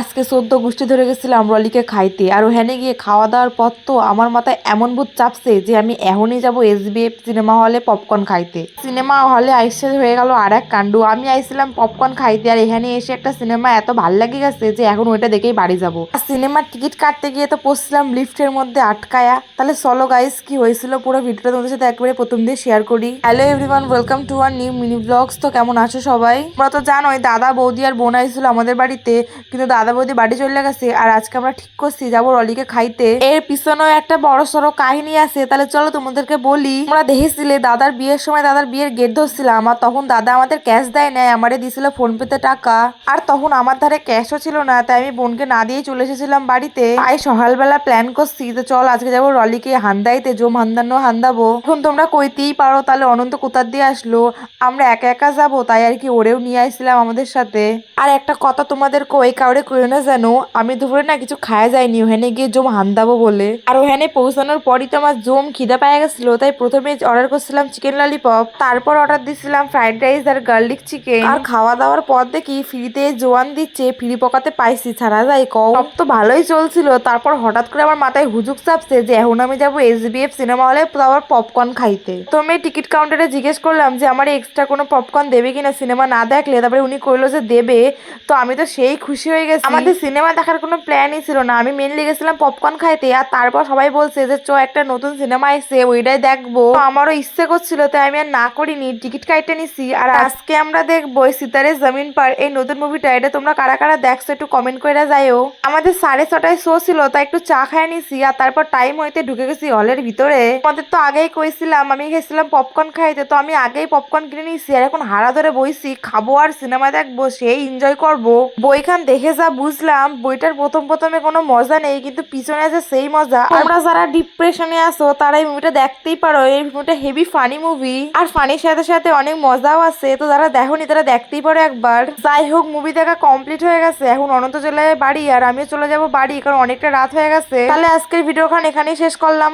আজকে সদ্য গোষ্ঠী ধরে গেছিলাম রলিকে খাইতে। আর ওখানে গিয়ে খাওয়া দাওয়ার পর তো আমার মাথায় এমন ভূত চাপছে যে আমি এখনই যাব এসবিএফ সিনেমা হলে পপকর্ন খাইতে। সিনেমা হলে আইসে হয়ে গেল আর এক কাণ্ড। আমি আইছিলাম পপকর্ন খাইতে আর এখানে এসে একটা সিনেমা এত ভালো লাগে গেছে যে এখন ওইটা দেখেই বাড়ি যাব। আর সিনেমার টিকিট কাটতে গিয়ে তো পড়ছিলাম লিফটের মধ্যে আটকায়া। তাহলে চলো গাইস কি হয়েছিল? পুরো ভিডিওটা তোমাদের সাথে একবারে প্রথম দিয়ে শেয়ার করি। Hello everyone welcome to our new mini blogs তো কেমন আছো সবাই? তোমরা তো জানোই, দাদা, বৌদি আর বোন আইছিল আমাদের বাড়িতে। কিন্তু দাদা বৌদি বাড়ি চলে গেছে, আর আজকে আমরা ঠিক করছি, যাব রলিকে খাইতে। এর পিছনেও একটা বড় সড়ো কাহিনী আছে, তাহলে চলো তোমাদেরকে বলি। আমরা দেখেছিলে দাদার বিয়ের সময় দাদার বিয়ের গেট ধরছিলাম, আর তখন দাদা আমাদের ক্যাশ দেয় নাই আমারে দিছিল ফোন পেতে টাকা। আর তখন আমার ধারে ক্যাশও ছিল না, তাই আমি বোনকে না দিয়ে চলে এসেছিলাম বাড়িতে। তাই সকালবেলা প্ল্যান করছি তো চল আজকে যাব রলিকে হান্দাইতে জম হান্দানো হান্দাবো। এখন তোমরা কইতেই পারো, তাহলে অনন্ত কোথার দিয়ে আসলো? আমরা একা একা যাব, তাই আর কি ওরেও নিয়ে আসছিলাম আমাদের সাথে। আর একটা কথা তোমাদের কই, কাউরে কইও না জানো, আমি দুপুরে না কিছু খাওয়া যায়নি ওখানে গিয়ে জম হান্দাবো বলে। আর ওখানে পৌঁছানোর পরই তো আমার জম খিদা পাওয়া গেছিল, তাই প্রথমে অর্ডার করছিলাম চিকেন ললিপপ তারপর অর্ডার দিছিলাম ফ্রাইড রাইস আর গার্লিক চিকেন আর খাওয়া দাওয়ার পর দেখি ফ্রিতে জোয়ান দিচ্ছে, ফ্রি পকাতে পাইছি, ছাড়া যায় সব তো ভালোই চলছিল, তারপর হঠাৎ করে আমার মাথায় হুজুক চাপছে যে এখন আমি যাব এস এসবিএফ সিনেমা হলে আবার পপকর্ন খাইতে। তো আমি টিকিট কাউন্টারে জিজ্ঞেস করলাম যে আমার এক্সট্রা কোনো পপকর্ন দেবে কিনা সিনেমা না দেখলে? তারপরে উনি কইলো যে দেবে। তো আমি তো সেই খুশি হয়ে গেছি আমাদের সিনেমা দেখার কোনো প্ল্যানই ছিল না। আমি মেনলি গেছিলাম পপকর্ন খাইতে আর তারপর সবাই বলছে যে চ একটা নতুন সিনেমা এসে ওইটাই দেখব। তো আমারও ইচ্ছে করছিল তাই আমি আর না করিনি টিকিট কাইটে নিছি। আর আজকে আমরা দেখব সিতারে জমিন পার এই নতুন মুভিটা এটা তোমরা কারা কারা দেখছ একটু কমেন্ট করে যাইও। আমাদের সাড়ে ছটায় শো ছিল তাই একটু চা খাই নিছি আর তারপর টাইম হইতে ঢুকে গেছি হলের ভিতরে। আমাদের তো আগেই কইছিলাম আমি গেছিলাম পপকর্ন খাইতে তো আমি আগেই পপকর্ন কিনে নিছি আর এখন হারা ধরে বইছি খাব আর সিনেমা দেখব সেই এনজয় করব। বইখান দেখে যা বুঝলাম বইটার প্রথম প্রথমে কোনো মজা নেই কিন্তু পিছনে আছে সেই মজা আমরা যারা ডিপ্রেশনে আছো তারা এই মুভিটা দেখতেই পারো। এই মুভিটা হেভি ফানি মুভি আর ফানির সাথে সাথে অনেক মজাও আছে। তো যারা দেখোনি তারা দেখতেই পারো একবার। যাই হোক মুভি দেখা কমপ্লিট হয়ে গেছে। এখন অনন্ত চলে বাড়ি আর আমিও চলে যাব বাড়ি কারণ অনেকটা রাত হয়ে গেছে। তাহলে আজকের ভিডিওখান এখানেই শেষ করলাম।